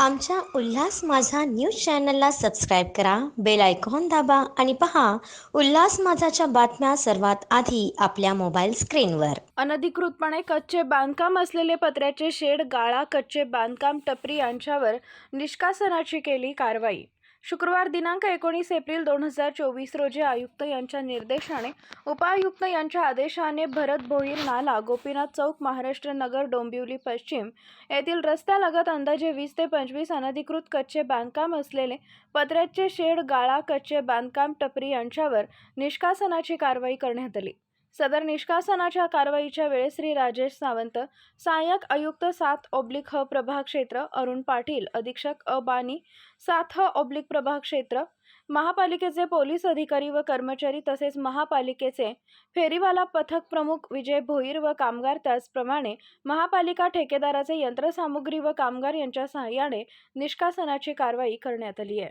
आमच्या उल्हास माझा न्यूज चॅनलला सबस्क्राईब करा बेल आयकॉन दाबा आणि पहा उल्हास माझाच्या बातम्या सर्वात आधी आपल्या मोबाईल स्क्रीनवर. अनधिकृतपणे कच्चे बांधकाम असलेले पत्र्याचे शेड गाळा कच्चे बांधकाम टपरी यांच्यावर निष्कासनाची केली कारवाई. शुक्रवार दिनांक एकोणीस एप्रिल दोन हजार चोवीस रोजी आयुक्त यांच्या निर्देशाने उपायुक्त यांच्या आदेशाने भरत भोईर नाला गोपीनाथ चौक महाराष्ट्र नगर डोंबिवली पश्चिम येथील रस्त्यालगत अंदाजे वीस ते पंचवीस अनधिकृत कच्चे बांधकाम असलेले पत्र्याचे शेड गाळा कच्चे बांधकाम टपरी यांच्यावर निष्कासनाची कारवाई करण्यात आली. सदर निष्कासनाच्या कारवाईच्या वेळेस श्री राजेश सावंत सहाय्यक आयुक्त सात ओब्लिक ह प्रभाग क्षेत्र अरुण पाटील अधीक्षक अ बानी सात ह ओब्लिक प्रभाग क्षेत्र महापालिकेचे पोलीस अधिकारी व कर्मचारी तसेच महापालिकेचे फेरीवाला पथक प्रमुख विजय भोईर व कामगार त्याचप्रमाणे महापालिका ठेकेदाराचे यंत्रसामुग्री व कामगार यांच्या सहाय्याने निष्कासनाची कारवाई करण्यात आली आहे.